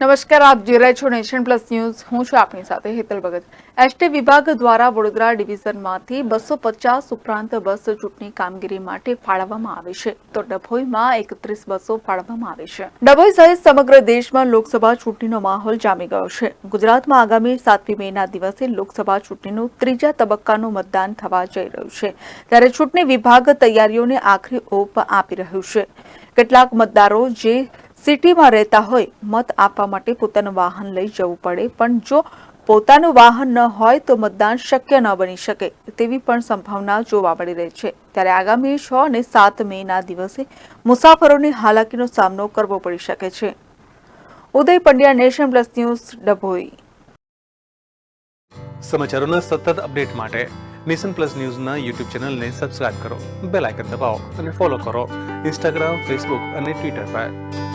નમસ્કાર, આપ જોઈ રહ્યા છો નેશન પ્લસ ન્યૂઝ. હું છું આપની સાથે હેતલ ભગત. એસટી વિભાગ દ્વારા વડોદરા ડિવિઝનમાંથી બસો પચાસ ઉપરાંત બસ ચૂંટણી કામગીરી માટે ફાળવવામાં આવે છે. તો ડભોઈમાં એકત્રીસ બસો ફાળવવામાં આવે છે. ડભોઈ સહિત સમગ્ર દેશમાં લોકસભા ચૂંટણીનો માહોલ જામી ગયો છે. ગુજરાતમાં આગામી સાતમી મેના દિવસે લોકસભા ચૂંટણીનું ત્રીજા તબક્કાનું મતદાન થવા જઈ રહ્યું છે. ત્યારે ચૂંટણી વિભાગ તૈયારીઓને આખરી ઓપ આપી રહ્યું છે. કેટલાક મતદારો જે સિટીમાં રહેતા હોય, મત આપવા માટે પોતાનું વાહન લઈ જવું પડે. પણ જો પોતાનું વાહન ન હોય, તો મતદાન શક્ય ન બની શકે, તેવી પણ સંભાવના જોવા મળી રહી છે. ત્યારે આગામી છ અને સાત મેના દિવસે મુસાફરોને હાલાકીનો સામનો કરવો પડી શકે છે. Uday Pandya, Nation Plus News, Dabhoi. સમાચારોના સતત અપડેટ માટે નેશન પ્લસ ન્યૂઝના યુટ્યુબ ચેનલને સબસ્ક્રાઇબ કરો, બેલ આઇકન દબાવો અને ફોલો કરો. ઇન્સ્ટાગ્રામ, ફેસબુક અને ટ્વિટર પર.